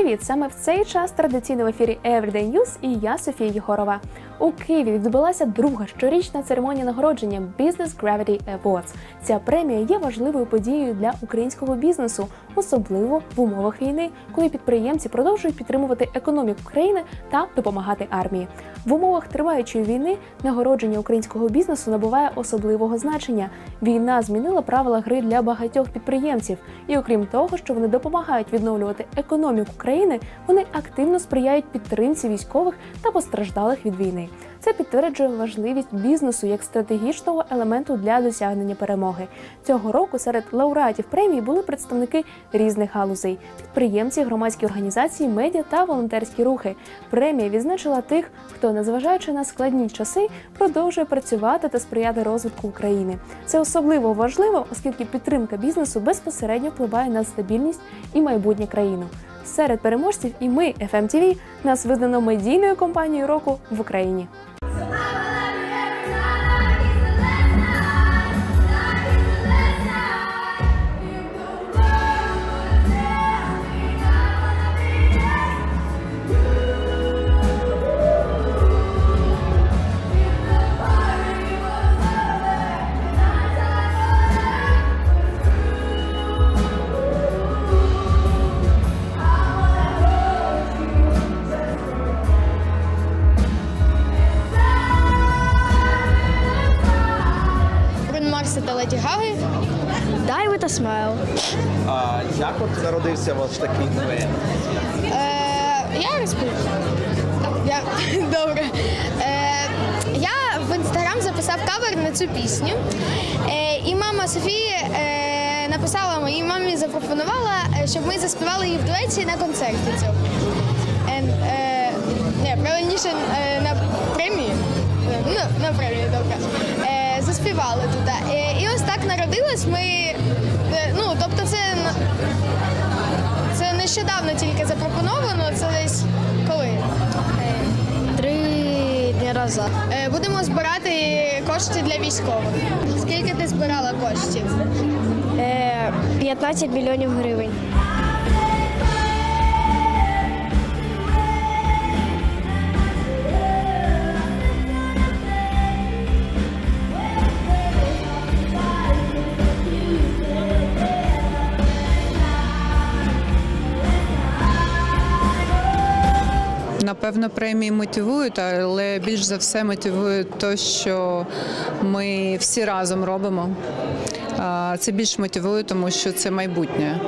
Привіт! Саме в цей час традиційно в ефірі Everyday News і я Софія Єгорова. У Києві відбулася друга щорічна церемонія нагородження Business Gravity Awards. Ця премія є важливою подією для українського бізнесу, особливо в умовах війни, коли підприємці продовжують підтримувати економіку країни та допомагати армії. В умовах триваючої війни нагородження українського бізнесу набуває особливого значення. Війна змінила правила гри для багатьох підприємців, і окрім того, що вони допомагають відновлювати економіку країни, вони активно сприяють підтримці військових та постраждалих від війни. Це підтверджує важливість бізнесу як стратегічного елементу для досягнення перемоги. Цього року серед лауреатів премії були представники різних галузей: підприємці, громадські організації, медіа та волонтерські рухи. Премія відзначила тих, хто, незважаючи на складні часи, продовжує працювати та сприяти розвитку України. Це особливо важливо, оскільки підтримка бізнесу безпосередньо впливає на стабільність і майбутнє країни. Серед переможців і ми, FMTV, нас визнано медійною компанією року в Україні. Гаги. Die with a smile. А як от народився ваш такий дует? Е, я розповім. Я, добре. Е, я в інстаграм записав кавер на цю пісню. Е, і мама Софії е, написала моїй мамі, запропонувала, щоб ми заспівали її в дуеті на концерті цьому. Е, е, ні, правильніше е, на премії. Ну, на премії, добре. Е, заспівали. Е, і ось. Ми, е, ну, тобто це це нещодавно тільки запропоновано, це десь коли? Три дні назад. Будемо збирати кошти для військових. Скільки ти збирала коштів? 15 мільйонів гривень. Напевно, премії мотивують, але більш за все мотивує те, що ми всі разом робимо. Це більш мотивує, тому що це майбутнє.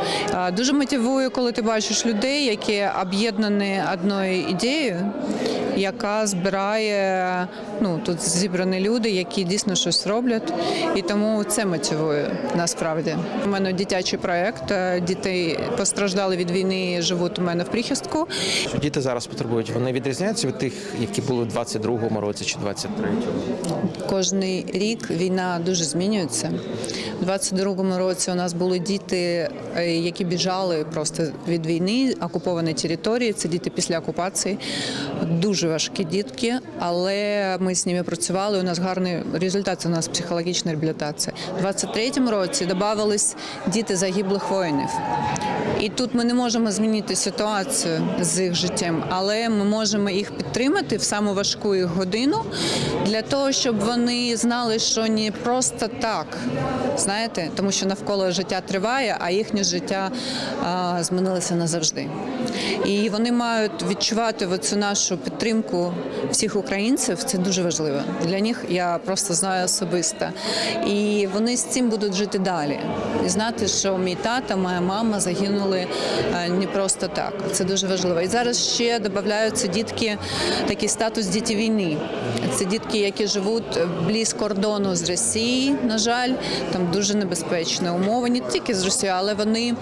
Дуже мотивує, коли ти бачиш людей, які об'єднані одною ідеєю, яка збирає ну тут зібрані люди, які дійсно щось роблять, і тому це мотивує насправді. У мене дитячий проект. Діти постраждали від війни, живуть у мене в прихистку. Що діти зараз потребують? Вони відрізняються від тих, які були в 22-му році чи 23-му? Кожний рік війна дуже змінюється. У 22-му році у нас були діти, е, які біжали просто від війни, окуповані території. Це діти після окупації. Дуже важкі дітки, але ми з ними працювали. У нас гарний результат. У нас психологічна реабілітація. У 23-му році додавались діти загиблих воїнів. І тут ми не можемо змінити ситуацію з їх життям, але ми можемо їх підтримати в саму важку їх годину для того, щоб вони знали, що не просто так, знаєте, тому що навколо життя триває, а їхнє життя а, змінилося назавжди. І вони мають відчувати оцю нашу підтримку всіх українців. Це дуже важливо. Для них я просто знаю особисто. І вони з цим будуть жити далі. І знати, що мій тата, моя мама загинули е, не просто так. Це дуже важливо. І зараз ще додаються дітки, такий статус діти війни. Це дітки, які живуть близько кордону з Росії, на жаль, там дуже небезпечні умови, не тільки з Росією, але вони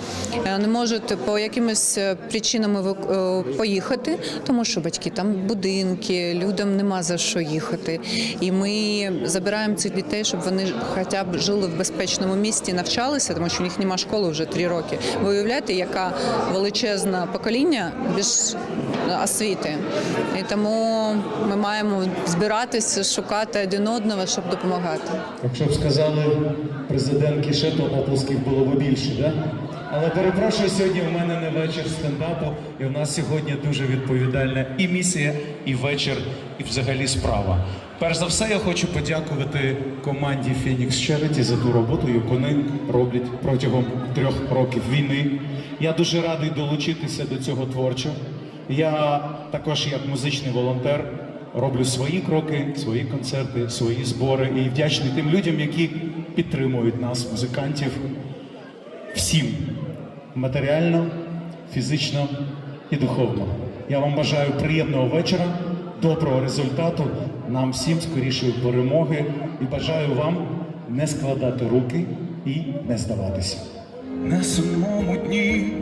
е, не можуть по якимось е, причинам е, поїхати, тому що батьки там будинки, людям нема за що їхати. І ми забираємо цих дітей, щоб вони хоча б жили в безпечному місті, навчалися, тому що у них немає школи вже три роки. Ви уявляєте, яка величезне покоління без освіти. І тому ми маємо збиратися, шукати один одного, щоб допомагати. Якщо б сказали президент Кішето, оплесків було б більше, да? Але перепрошую, сьогодні в мене не вечір стендапу, і в нас сьогодні дуже відповідальна і місія, і вечір, і взагалі справа. Перш за все, я хочу подякувати команді Phoenix Charity за ту роботу, яку вони роблять протягом трьох років війни. Я дуже радий долучитися до цього творчо. Я також, як музичний волонтер, роблю свої кроки, свої концерти, свої збори і вдячний тим людям, які підтримують нас, музикантів, всім матеріально, фізично і духовно. Я вам бажаю приємного вечора, доброго результату, нам всім скорішої перемоги і бажаю вам не складати руки і не здаватися. На самому дні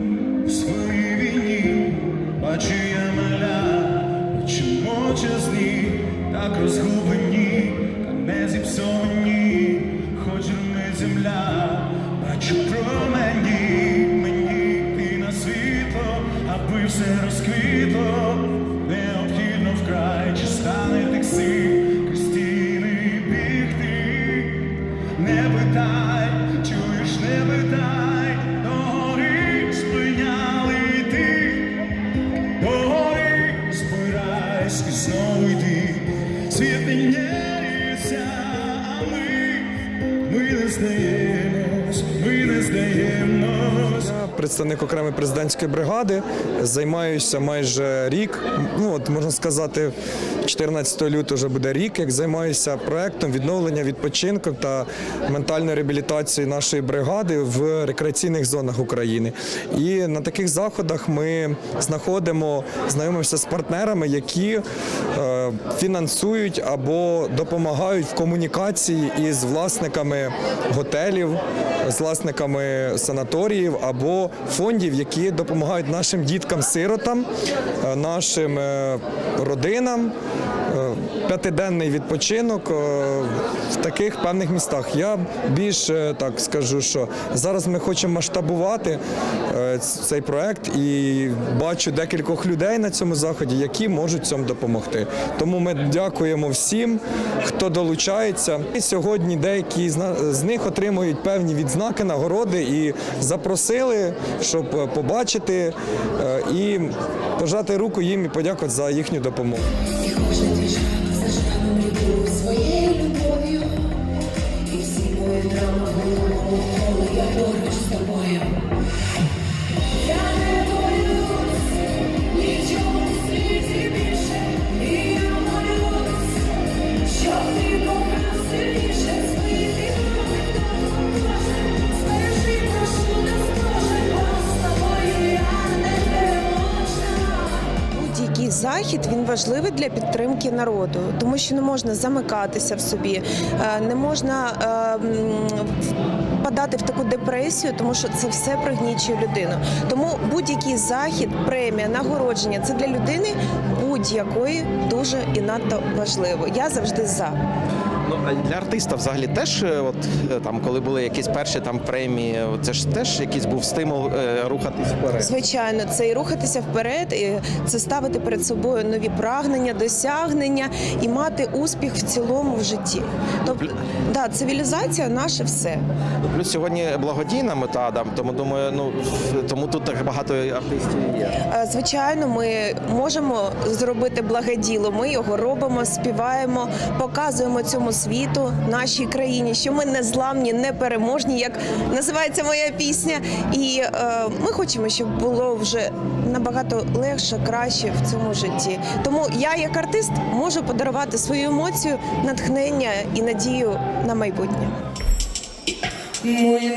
в своїй війні бачу я маля, очі мовчазні, так розгублені, та не зіпсовані, хоч не земля, бачу промені, все розквітло, Представник окремої президентської бригади. Займаюся майже рік. Ну от можна сказати, 14 лютого вже буде рік, як займаюся проектом відновлення відпочинку та ментальної реабілітації нашої бригади в рекреаційних зонах України. І на таких заходах ми знаходимо, знайомимося з партнерами, які е, фінансують або допомагають в комунікації із власниками готелів, з власниками санаторіїв або фондів, які допомагають нашим діткам-сиротам, е, нашим е, родинам. е, П'ятиденний відпочинок в таких певних містах. Я більш е, так скажу, що зараз ми хочемо масштабувати цей проект і бачу декількох людей на цьому заході, які можуть цьому допомогти. Тому ми дякуємо всім, хто долучається. І сьогодні деякі з них отримують певні відзнаки, нагороди і запросили, щоб е, побачити е, і пожати руку їм і подякувати за їхню допомогу. Захід він важливий для підтримки народу, тому що не можна замикатися в собі, е, не можна е, впадати в таку депресію, тому що це все пригнічує людину. Тому будь-який захід, премія, нагородження це для людини будь-якої дуже і надто важливо. Я завжди за. Ну для артиста взагалі теж, е, от е, там, коли були якісь перші там премії, це ж теж якийсь був стимул е, рухатись вперед. Звичайно, це і рухатися вперед, і це ставити перед собою нові прагнення, досягнення і мати успіх в цілому в житті. Тобто, да, цивілізація наше все. Плюс сьогодні благодійна мета, да, тому думаю, ну тому тут так багато артистів є. Е, Звичайно, ми можемо зробити благоділо. Ми його робимо, співаємо, показуємо цьому світу, нашій країні, що ми не зламні, не переможні, як називається моя пісня. І е, ми хочемо, щоб було вже набагато легше, краще в цьому житті. Тому я, як артист, можу подарувати свою емоцію, натхнення і надію на майбутнє. Мой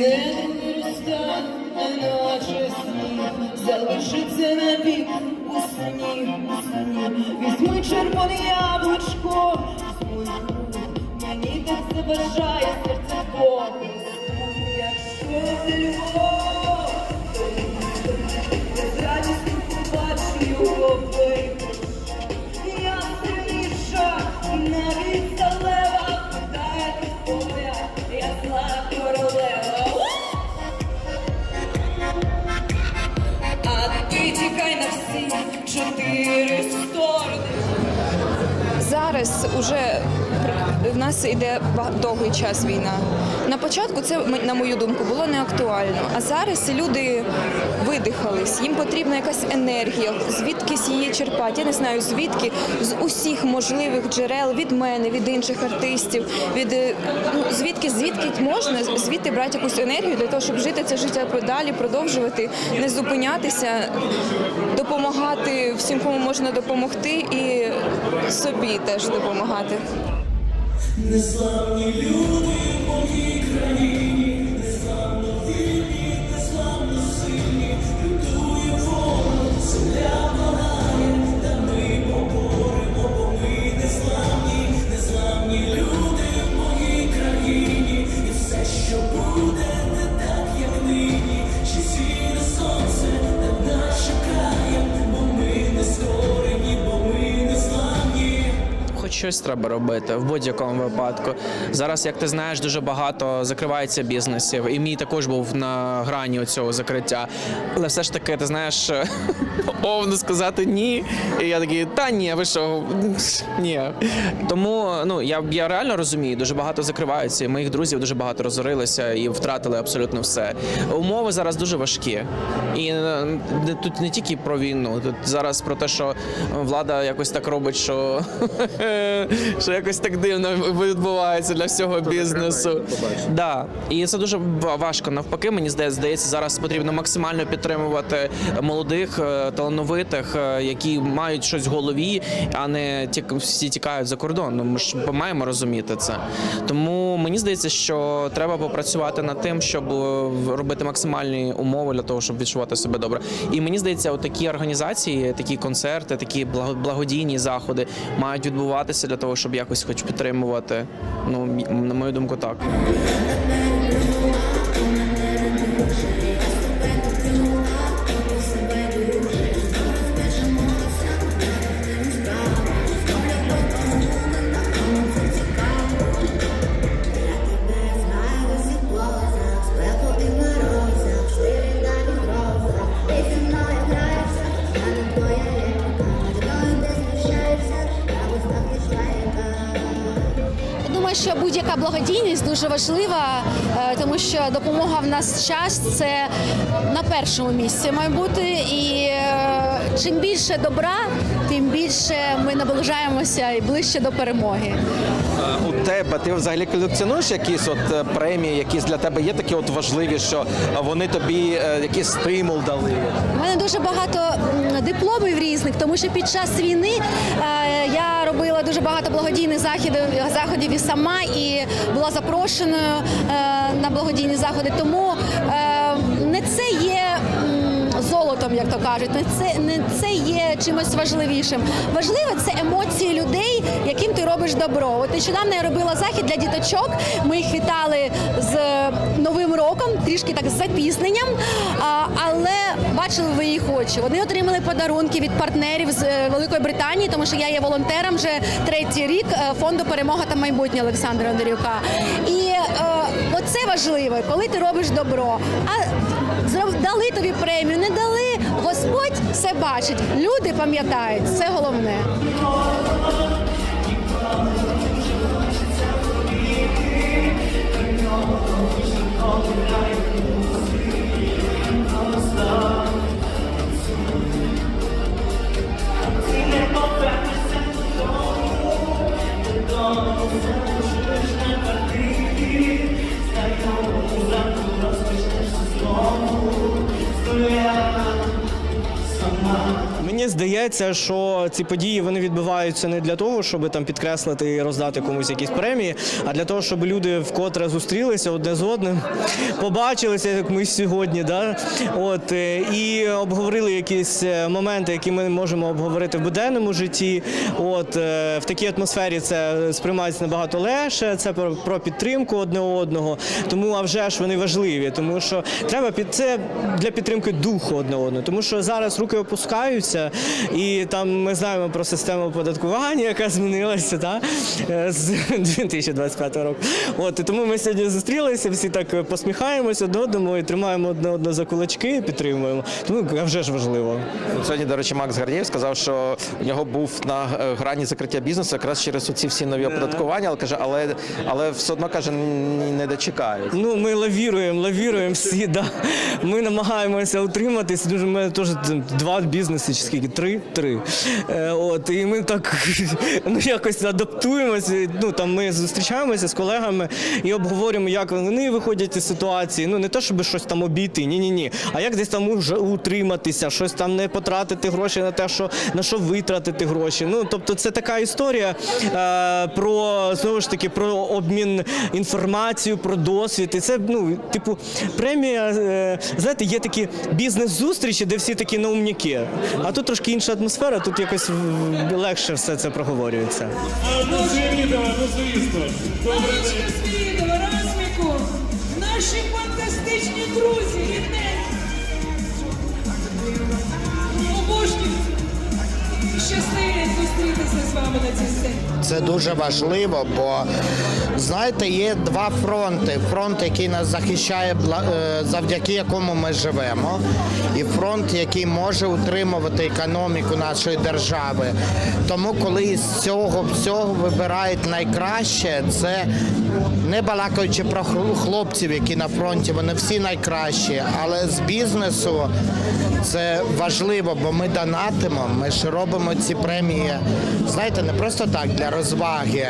залишиться навік у сні, у сні. Візьми червоне яблучко, гру, заважає серце Богу. Якщо це любов, я сильніша, навіть залева, я зла королева. А ти тікай на всі чотири сторони. Зараз уже в нас іде довгий час війна. На початку це, на мою думку, було не актуально. А зараз люди видихались, їм потрібна якась енергія, звідкись її черпати. Я не знаю звідки, з усіх можливих джерел, від мене, від інших артистів, від е, ну, звідки, звідки можна звідти брати якусь енергію для того, щоб жити це життя далі, продовжувати, не зупинятися, допомагати всім, кому можна допомогти, і собі теж допомагати. Незламні люди в щось треба робити в будь-якому випадку. Зараз, як ти знаєш, дуже багато закривається бізнесів, і мій також був на грані цього закриття. Але все ж таки, ти знаєш, овно сказати ні. І я такий, та ні, ви що? Ні. Тому ну я, я реально розумію, дуже багато закриваються. і Моїх друзів дуже багато розорилися і втратили абсолютно все. Умови зараз дуже важкі. І е, тут не тільки про війну, тут зараз про те, що влада якось так робить, що, що якось так дивно відбувається для всього бізнесу. Да. І це дуже важко. Навпаки, мені здається, здається, зараз потрібно максимально підтримувати молодих, е, талановитих, е, які мають щось в голові, а не ті, всі тікають за кордон. Ну, ми ж маємо розуміти це. Тому мені здається, що треба попрацювати над тим, щоб е, робити максимальні умови для того, щоб відчувати себе добре. І мені здається, такі організації, такі концерти, такі благо- благодійні заходи мають відбуватися для того, щоб якось хоч підтримувати. Ну, на мою думку, так. Благодійність дуже важлива, е, тому що допомога в нас час це на першому місці має бути. І е, чим більше добра, тим більше ми наближаємося і ближче до перемоги. У тебе ти взагалі колекціонуєш якісь от е, премії, якісь для тебе є такі от важливі, що вони тобі е, якийсь стимул дали? У мене дуже багато дипломів різних, тому що під час війни е, я робила дуже багато благодійних заходів, заходів і сама, і була запрошеною е, на благодійні заходи. Тому е, не це є. Золотом, як то кажуть, не це не це є чимось важливішим. Важливе це емоції людей, яким ти робиш добро. От нещодавно я робила захід для діточок. Ми їх вітали з новим роком, трішки так з запізненням. Але бачили ви їх очі. Вони отримали подарунки від партнерів з е, Великої Британії, тому що я є волонтером вже третій рік е, фонду Перемога та майбутнє Олександра Андрюка. І е, важливо, коли ти робиш добро. А дали тобі премію, не дали. Господь все бачить. Люди пам'ятають, це головне як того, завтра розпишешся знову. Мені здається, що ці події вони відбуваються не для того, щоб там підкреслити і роздати комусь якісь премії, а для того, щоб люди вкотре зустрілися одне з одним, побачилися, як ми сьогодні, да? От, е, і обговорили якісь е, моменти, які ми можемо обговорити в буденному житті. От, е, в такій атмосфері це сприймається набагато легше, це про, про підтримку одне одного. Тому, а вже ж вони важливі, тому що треба під це для підтримки духу одне одного. Тому що зараз руки об запускаються, і там ми знаємо про систему оподаткування, яка змінилася та, е, з 2025 року. От, і тому ми сьогодні зустрілися, всі так посміхаємося одне одному і тримаємо одне одне за кулачки і підтримуємо. Тому вже ж важливо. Сьогодні, до речі, Макс Гардієв сказав, що у нього був на е, грані закриття бізнесу якраз через оці всі нові оподаткування, але каже, але, але все одно каже, не дочекають. Ну, ми лавіруємо, лавіруємо всі, да. Ми намагаємося утриматись. Дуже мене теж два бізнеси, чи скільки? Три? Три. Е, от, і ми так ну, якось адаптуємося. Ну, там ми зустрічаємося з колегами і обговорюємо, як вони виходять із ситуації. Ну, не те, щоб щось там обійти, ні, ні, ні. А як десь там уже утриматися, щось там не потратити гроші на те, що на що витратити гроші. Ну, тобто, це така історія е, про знову ж таки про обмін інформацією, про досвід. І це ну, типу, премія. е, знаєте, є такі бізнес-зустрічі, де всі такі наумніки. А тут трошки інша атмосфера, тут якось легше все це проговорюється. Маличка Свірідова, Разміку, наші фантастичні друзі, Щасливі зустрітися з вами на цій сцені. Це дуже важливо, бо знаєте, є два фронти: фронт, який нас захищає, е, завдяки якому ми живемо, і фронт, який може утримувати економіку нашої держави. Тому, коли з цього всього вибирають найкраще, це не балакаючи про хлопців, які на фронті, вони всі найкращі, але з бізнесу це важливо, бо ми донатимо, ми ж робимо ці премії, знаєте, не просто так для розваги,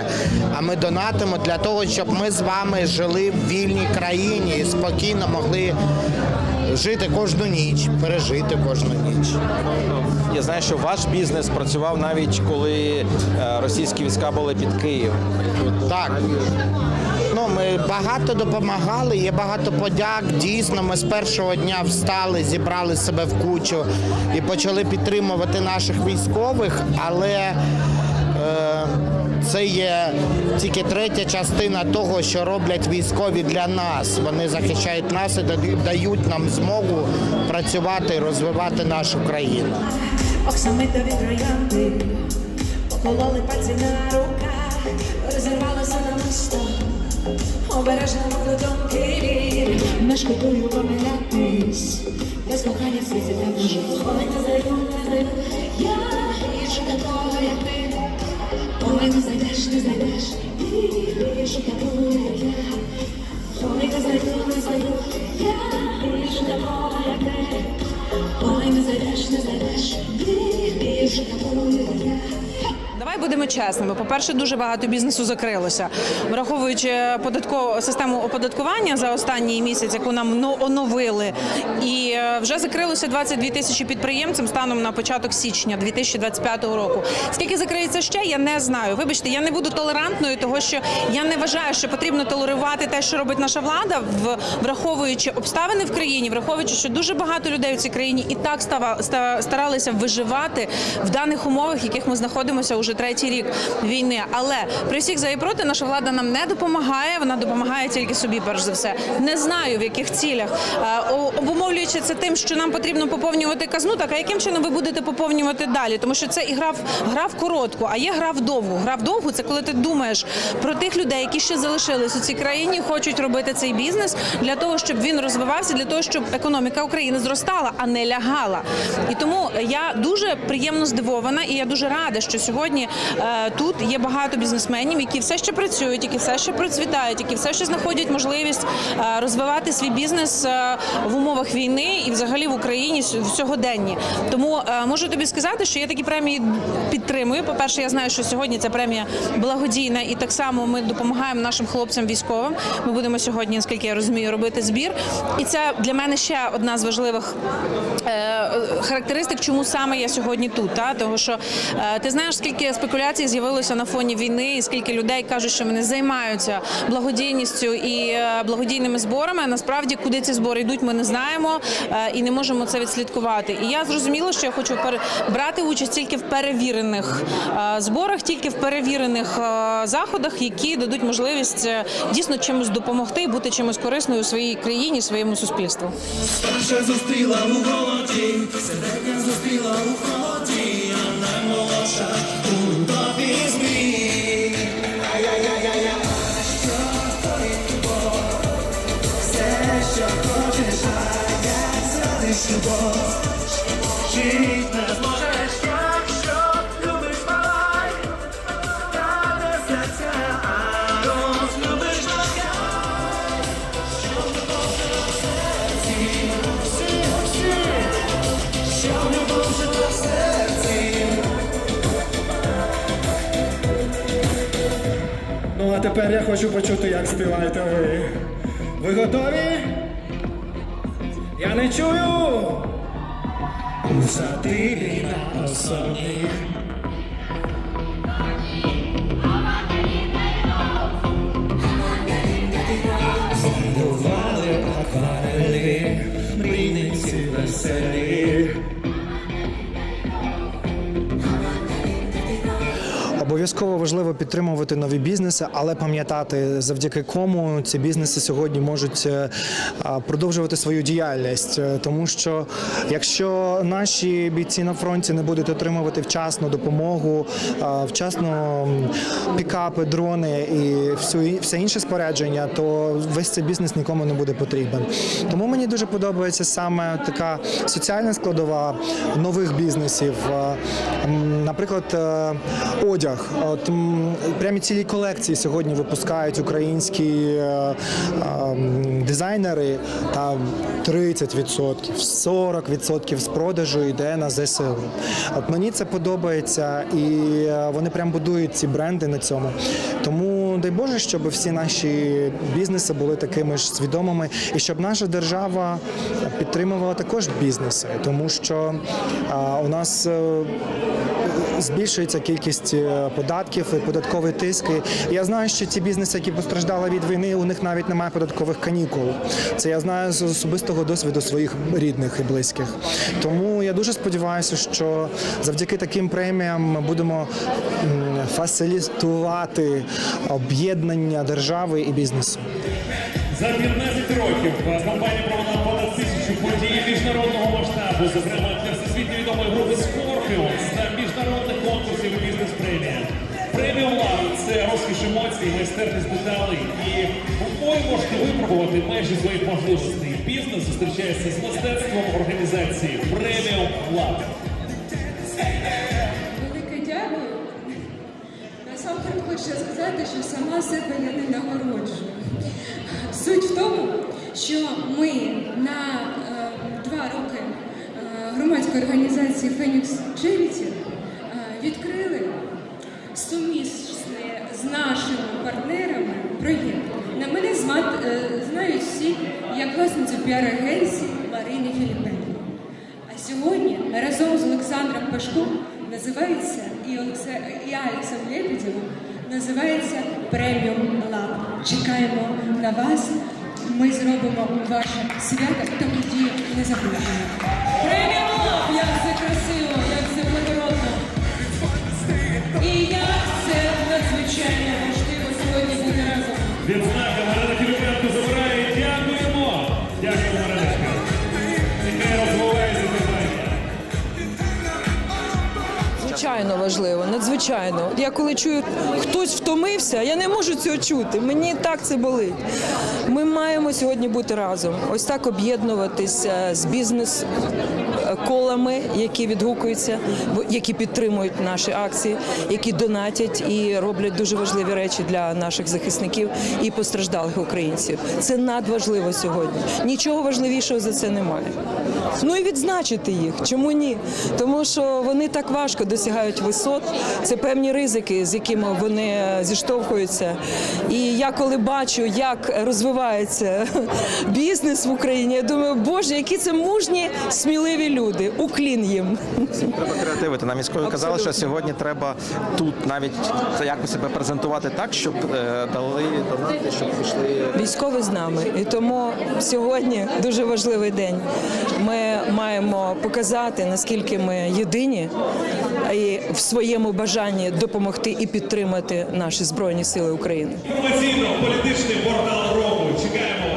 а ми донатимо для того, щоб ми з вами жили в вільній країні і спокійно могли жити кожну ніч, пережити кожну ніч. Я знаю, що ваш бізнес працював навіть коли е, російські війська були під Києвом. Так. Ну, ми багато допомагали, є багато подяк. Дійсно, ми з першого дня встали, зібрали себе в кучу і почали підтримувати наших військових, але е, це є тільки третя частина того, що роблять військові для нас. Вони захищають нас і дають- нам змогу працювати розвивати нашу країну. Оксамитові троянди, покололи пальці на руках, розірвалося на місто, обережно додомки, не шкодую помилятись, без кохання в світі не зайду, не зайду, я більше такого, як ти. Ой, не знайдеш, не знайдеш, і такого, як я. Не знайду, не знайду, я більше такого, як ти. Ой, зайдеш, не зайдеш, більше такого, як я. Давай будемо чесними. По-перше, дуже багато бізнесу закрилося, враховуючи податкову систему оподаткування за останній місяць, яку нам ну, оновили, і е, вже закрилося 22 тисячі підприємців станом на початок січня 2025 року. Скільки закриється ще, я не знаю. Вибачте, я не буду толерантною, того що я не вважаю, що потрібно толерувати те, що робить наша влада, враховуючи обставини в країні, враховуючи, що дуже багато людей у цій країні і так старалися виживати в даних умовах, в яких ми знаходимося уже третій рік війни. Але при всіх за і проти наша влада нам не допомагає. Вона допомагає тільки собі, перш за все. Не знаю в яких цілях. Е, Обумовлюючи це тим, що нам потрібно поповнювати казну, так а яким чином ви будете поповнювати далі? Тому що це і гра в гра в коротку, а є гра в довгу. Гра в довгу це коли ти думаєш про тих людей, які ще залишились у цій країні, хочуть робити цей бізнес для того, щоб він розвивався, для того, щоб економіка України зростала, а не лягала. І тому я дуже приємно здивована, і я дуже рада, що сьогодні е, тут є багато бізнесменів, які все ще працюють, які все ще процвітають, які все ще знаходять можливість е, розвивати свій бізнес е, в умовах війни і взагалі в Україні в сьогоденні. Тому е, можу тобі сказати, що я такі премії підтримую. По перше, я знаю, що сьогодні ця премія благодійна, і так само ми допомагаємо нашим хлопцям військовим. Ми будемо сьогодні, наскільки я розумію, робити збір. І це для мене ще одна з важливих характеристик, чому саме я сьогодні тут. Та? Тому що ти знаєш, скільки спекуляцій з'явилося на фоні війни, і скільки людей кажуть, що вони займаються благодійністю і е, благодійними зборами. Насправді, куди ці збори йдуть, ми не знаємо е, і не можемо це відслідкувати. І я зрозуміла, що я хочу брати участь тільки в перевірених е, зборах, тільки в перевірених заходах, які дадуть можливість дійсно чимось допомогти бути чимось корисною у своїй країні, своєму суспільству. Старша зустріла у середня зустріла у холоді, а у Жить не зможеш, якщо любиш палай, та не серця, а розлюбиш нахай. Що любов жила в серці, всі, всі. Ну а тепер я хочу почути, як співаєте ви. Ви готові? Не чую. У сатирі на особі. Малювали акварелі, мрійниці веселі. Обов'язково важливо підтримувати нові бізнеси, але пам'ятати, завдяки кому ці бізнеси сьогодні можуть е, продовжувати свою діяльність. Е, Тому що якщо наші бійці на фронті не будуть отримувати вчасну допомогу, вчасно пікапи, дрони і все інше спорядження, то весь цей бізнес нікому не буде потрібен. Тому мені дуже подобається саме така соціальна складова нових бізнесів. Е, Наприклад, одяг. От м, прямі цілі колекції сьогодні випускають українські е, е, дизайнери. Там 30%, 40% з продажу йде на ЗСУ. От мені це подобається, і е, вони прям будують ці бренди на цьому. Тому дай Боже, щоб всі наші бізнеси були такими ж свідомими, і щоб наша держава підтримувала також бізнеси, тому що а, у нас. е, Збільшується кількість е, податків і податковий тиск. І Я знаю, що ті бізнеси, які постраждали від війни, у них навіть немає податкових канікул. Це я знаю з особистого досвіду своїх рідних і близьких. Тому я дуже сподіваюся, що завдяки таким преміям ми будемо фасилітувати об'єднання держави і бізнесу. За 15 років компанія провела понад тисячу подій міжнародного масштабу, зокрема для всесвітньо відомої групи Scorpions та міжнародних конкурсів бізнес-премія. Преміум Лав – це розкіш емоцій, майстерність деталей. І ви можете випробувати межі своїх можливостей. Бізнес зустрічається з мистецтвом організації Преміум Лав. Хочу сказати, що сама себе я не нагороджую. Суть в тому, що ми на е, два роки е, громадської організації Phoenix Charity е, відкрили сумісний з нашими партнерами проєкт. На мене зма- е, знають всі як власницю піар-агенції Марини Філіпенко. А сьогодні разом з Олександром Пашком називається і, Олексе... і Алексом Лебедєвим називається Преміум Лаб. Чекаємо на вас. Ми зробимо ваше свято та не забудемо. Преміум Лаб! Як це красиво, як це благородно. І як це надзвичайно важливо сьогодні бути разом. Відзнака Марина Філіпенко Звичайно важливо, надзвичайно. Я коли чую, хтось втомився, я не можу цього чути. Мені так це болить. Ми маємо сьогодні бути разом. Ось так об'єднуватися з бізнес е, колами, які відгукуються, які підтримують наші акції, які донатять і роблять дуже важливі речі для наших захисників і постраждалих українців. Це надважливо сьогодні. Нічого важливішого за це немає. Ну і відзначити їх. Чому ні? Тому що вони так важко досягають висот. Це певні ризики, з якими вони зіштовхуються. І я коли бачу, як розвивається бізнес в Україні, я думаю, боже, які це мужні, сміливі люди. Люди. Уклін їм. Треба креативити. Нам військові казали, що сьогодні треба тут навіть це якось себе презентувати так, щоб е, дали донати, щоб пішли. Військові з нами, і тому сьогодні дуже важливий день. Ми маємо показати наскільки ми єдині і в своєму бажанні допомогти і підтримати наші збройні сили України. Інформаційно-політичний портал року. Чекаємо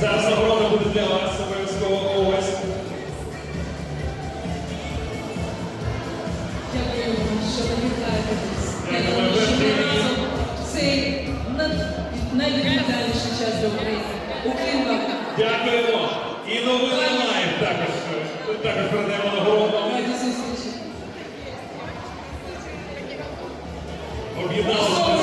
Зараз нагорода буде для вас обов'язково ось. Дякую що вітаєте нас. Я думаю, час для України. Україна. Дякуємо. І новини лайв також. Також передаємо нагороду. Раді. Об'єдналися.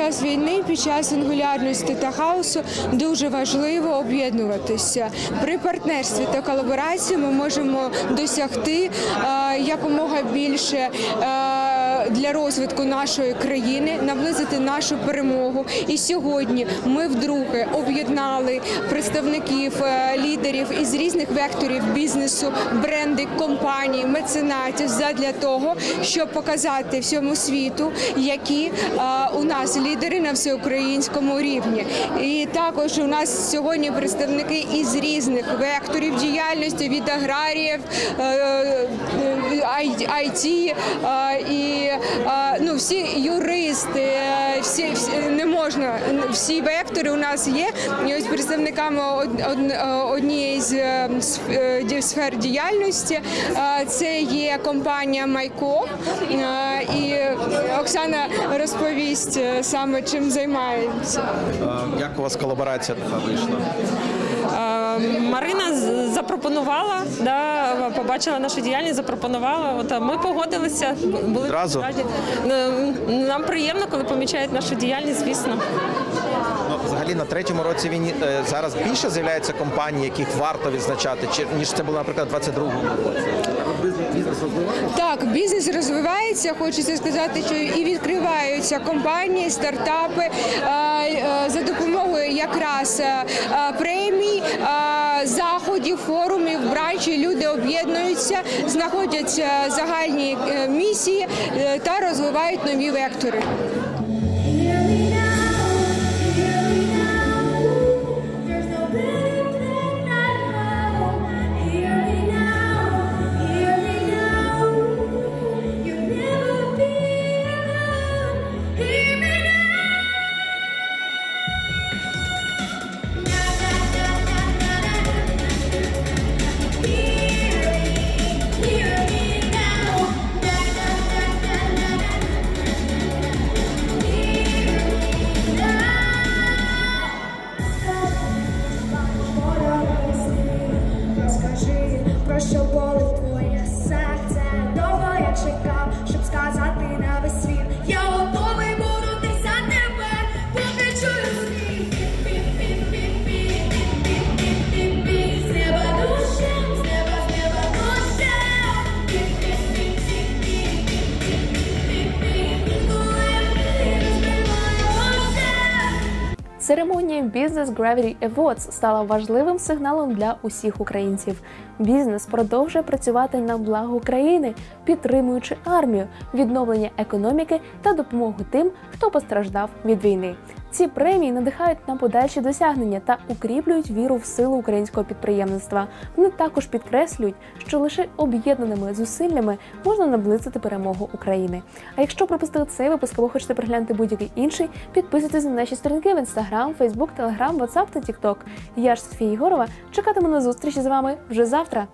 Час війни, під час інгулярності та хаосу, дуже важливо об'єднуватися. При партнерстві та колаборації ми можемо досягти е, якомога більше. Для розвитку нашої країни наблизити нашу перемогу. І сьогодні ми вдруге об'єднали представників е, лідерів із різних векторів бізнесу, бренди, компаній, меценатів задля того, щоб показати всьому світу, які е, у нас лідери на всеукраїнському рівні. І також у нас сьогодні представники із різних векторів діяльності від аграріїв, IT е, і е, ну всі юристи, всі, всі не можна всі вектори у нас є. І ось представниками е, однієї з е, сфер діяльності це є компанія Майко. І Оксана розповість саме чим займається. Як у вас колаборація така вийшла? Марина запропонувала, да, побачила нашу діяльність, запропонувала. От ми погодилися. Були Одразу? раді. Нам приємно, коли помічають нашу діяльність, звісно. Ну, взагалі на третьому році війни е, зараз більше з'являється компаній, яких варто відзначати, ніж це було, наприклад, в 22-му році. Бізнес розвивається? Так, бізнес розвивається. Хочеться сказати, що і відкриваються компанії, стартапи е, е, за допомогою якраз е, премій, заходів, форумів, бранчів. Люди об'єднуються, знаходять е, загальні місії та розвивають нові вектори. Церемонія Business Gravity Awards стала важливим сигналом для усіх українців. Бізнес продовжує працювати на благо країни, підтримуючи армію, відновлення економіки та допомогу тим, хто постраждав від війни. Ці премії надихають на подальші досягнення та укріплюють віру в силу українського підприємництва. Вони також підкреслюють, що лише об'єднаними зусиллями можна наблизити перемогу України. А якщо пропустили цей випуск або хочете переглянути будь-який інший, підписуйтесь на наші сторінки в Instagram, Facebook, Telegram, WhatsApp та TikTok. Я ж Софія Єгорова. Чекатиму на зустрічі з вами вже завтра.